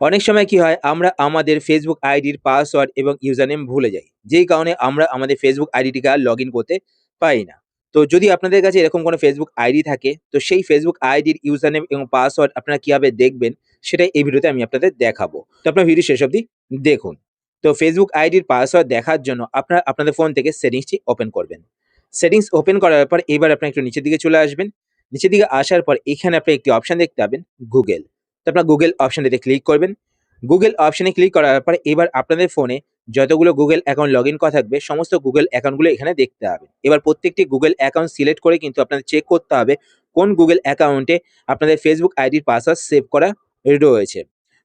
অনেক সময় কি হয়, আমরা আমাদের ফেসবুক আইডির পাসওয়ার্ড এবং ইউজার নেম ভুলে যাই। যেই কারণে আমরা আমাদের ফেসবুক আইডিটিকে আর লগ করতে পারি না। তো যদি আপনাদের কাছে এরকম কোনো ফেসবুক আইডি থাকে, তো সেই ফেসবুক আইডির ইউজার নেম এবং পাসওয়ার্ড আপনারা কীভাবে দেখবেন, সেটাই এই ভিডিওতে আমি আপনাদের দেখাবো। তো আপনার ভিডিও শেষ অবধি দেখুন। তো ফেসবুক আইডির পাসওয়ার্ড দেখার জন্য আপনারা আপনাদের ফোন থেকে সেটিংসটি ওপেন করবেন। সেটিংস ওপেন করার পর এবার আপনি একটু নিচের দিকে চলে আসবেন। নিচের দিকে আসার পর এখানে আপনি একটি অপশন দেখতে পাবেন গুগল তো আপনার গুগল অপশনটিতে ক্লিক করবেন। গুগল অপশনে ক্লিক করার পরে এবার আপনাদের ফোনে যতগুলো গুগল অ্যাকাউন্ট লগ ইন করা থাকবে, সমস্ত গুগল অ্যাকাউন্টগুলো এখানে দেখতে হবে। এবার প্রত্যেকটি গুগল অ্যাকাউন্ট সিলেক্ট করে কিন্তু আপনাদের চেক করতে হবে কোন গুগল অ্যাকাউন্টে আপনাদের ফেসবুক আইডির পাসওয়ার্ড সেভ করা রয়েছে।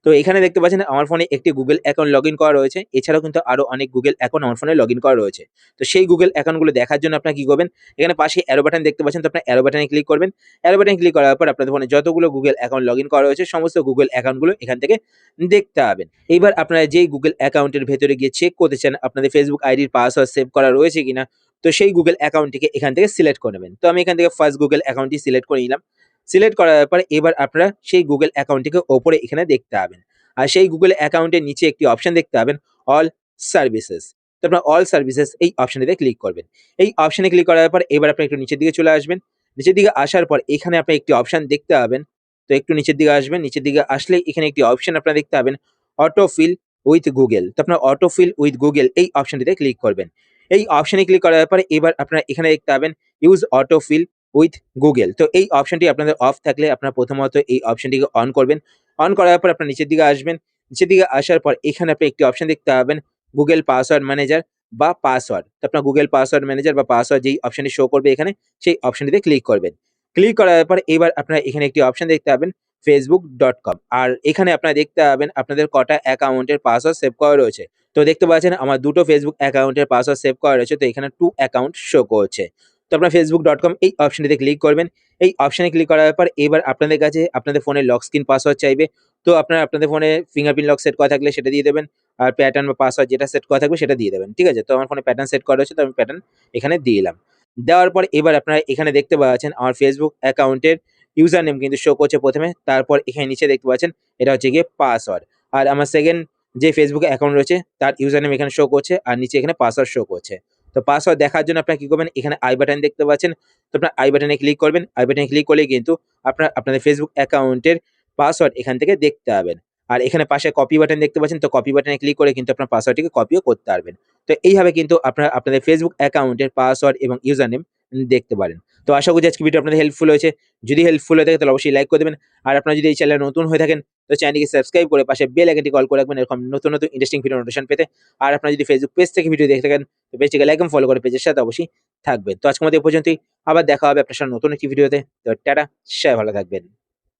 তো এখানে দেখতে পাচ্ছেন আমার ফোনে একটি গুগল অ্যাকাউন্ট লগ করা রয়েছে। এছাড়াও কিন্তু আরও অনেক গুগল অ্যাকাউন্ট আমার ফোনে লগ করা রয়েছে। তো সেই গুগল অ্যাকাউন্টগুলো দেখার জন্য আপনার কি করবেন? এখানে পাশে অ্যারো বাটন দেখতে পাচ্ছেন, তো আপনার অ্যারো বাটনে ক্লিক করবেন। অ্যারো বাটনে ক্লিক করার পর আপনাদের ফোনে যতগুলো গুগল অ্যাকাউন্ট লগ করা রয়েছে, সমস্ত গুগল অ্যাকাউন্টগুলো এখান থেকে দেখতে পাবেন। এইবার আপনারা যেই গুগল অ্যাকাউন্টের ভেতরে গিয়ে চেক করতে চান, আপনাদের ফেসবুক আইডির পাসওয়ার্ড সেভ করা রয়েছে কিনা, তো সেই গুগল অ্যাকাউন্টটিকে এখান থেকে সিলেক্ট করে নেবেন। তো আমি এখান থেকে ফার্স্ট গুগল অ্যাকাউন্টটি সিলেক্ট করে নিলাম। সিলেক্ট করার পরে এবার আপনারা সেই গুগল অ্যাকাউন্টটিকে ওপরে এখানে দেখতে পাবেন। আর সেই গুগল অ্যাকাউন্টের নিচে একটি অপশন দেখতে পাবেন অল সার্ভিসেস তো আপনার অল সার্ভিসেস এই অপশনটিতে ক্লিক করবেন। এই অপশনে ক্লিক করার পর এবার আপনি একটু নিচের দিকে চলে আসবেন। নিচের দিকে আসার পর এখানে আপনি একটি অপশন দেখতে পাবেন। তো একটু নিচের দিকে আসবেন। নিচের দিকে আসলে এখানে একটি অপশন আপনারা দেখতে পাবেন অটোফিল উইথ গুগল তো আপনার অটোফিল উইথ গুগল এই অপশনটিতে ক্লিক করবেন। এই অপশনে ক্লিক করার পরে এবার আপনারা এখানে দেখতে পাবেন ইউজ অটোফিল উইথ গুগল তো এই অপশনটি আপনাদের অফ থাকলে আপনারা প্রথমত এই অপশনটিকে অন করবেন। অন করার পর আপনার নিচের দিকে আসবেন। নিচের দিকে আসার পর এখানে আপনি একটি অপশন দেখতে পাবেন গুগল পাসওয়ার্ড ম্যানেজার বা পাসওয়ার্ড তো আপনার গুগল পাসওয়ার্ড ম্যানেজার বা পাসওয়ার্ড যেই অপশনটি শো করবে এখানে, সেই অপশনটিতে ক্লিক করবেন। ক্লিক করার পর এবার আপনারা এখানে একটি অপশন দেখতে পাবেন ফেসবুক ডট কম আর এখানে আপনারা দেখতে পাবেন, আপনাদের কটা অ্যাকাউন্টের পাসওয়ার্ড সেভ করা রয়েছে। তো দেখতে পাচ্ছেন, আমার দুটো ফেসবুক অ্যাকাউন্টের পাসওয়ার্ড সেভ করা রয়েছে। তো এখানে টু অ্যাকাউন্ট শো করছে। তো আপনার ফেসবুক ডট কম এই অপশনটিতে ক্লিক করবেন। এই অপশনে ক্লিক করার পর এবার আপনাদের কাছে আপনাদের ফোনে লক স্ক্রিন পাসওয়ার্ড চাইবে। তো আপনারা আপনাদের ফোনে ফিঙ্গারপ্রিন্ট লক সেট করা থাকলে সেটা দিয়ে দেবেন আর প্যাটার্ন বা পাসওয়ার্ড যেটা সেট করা থাকবে সেটা দিয়ে দেবেন, ঠিক আছে? তো আমার ফোনে প্যাটার্ন সেট করা রয়েছে তো আমি প্যাটার্ন এখানে দিয়ে দিলাম। দেওয়ার পর এবার আপনারা এখানে দেখতে পাচ্ছেন আমার ফেসবুক অ্যাকাউন্টের ইউজার নেম কিন্তু শো করছে প্রথমে, তারপর এখানে নিচে দেখতে পাচ্ছেন এটা হচ্ছে গিয়ে পাসওয়ার্ড আর আমার সেকেন্ড যে ফেসবুক অ্যাকাউন্ট রয়েছে, তার ইউজার নেম এখানে শো করছে, আর নিচে এখানে পাসওয়ার্ড শো করছে। তো পাসওয়ার্ড দেখার জন্য আপনারা কি করবেন? এখানে আই বাটন দেখতে পাচ্ছেন। তো আপনার আই বাটনে ক্লিক করবেন। আই বাটনে ক্লিক করলে কিন্তু আপনার, আপনাদের ফেসবুক অ্যাকাউন্টের পাসওয়ার্ড এখান থেকে দেখতে পাবেন। আর এখানে পাশে কপি বাটন দেখতে পাচ্ছেন। তো কপি বাটনে ক্লিক করে কিন্তু আপনার পাসওয়ার্ডটিকে কপিও করতে পারবেন। তো এইভাবে কিন্তু আপনারা, আপনাদের ফেসবুক অ্যাকাউন্টের পাসওয়ার্ড এবং ইউজার নেম দেখতে পারেন। তো আশা করি আজকে ভিডিও আপনাদের হেল্পফুল হয়েছে। যদি হেল্পফুল হয়ে থাকে তাহলে অবশ্যই লাইক করে দেবেন। আর আপনারা যদি এই চ্যানেলে নতুন হয়ে থাকেন তো চ্যানেলটিকে সাবস্ক্রাইব করে পাশে বেল আইকনটি কল করে রাখবেন, এরকম নতুন নতুন ইন্টারেস্টিং ভিডিও নোটিফিকেশন পেতে। আর আপনারা যদি ফেসবুক পেজ থেকে ভিডিও দেখে থাকেন, তো পেজটিকে লাইক ফলো করে পেজের সাথে অবশ্যই থাকবেন। তো আজকের মধ্যে পর্যন্তই, আবার দেখা হবে আপনার সাথে নতুন একটি ভিডিওতে তো টাটা, সবাই ভালো থাকবেন।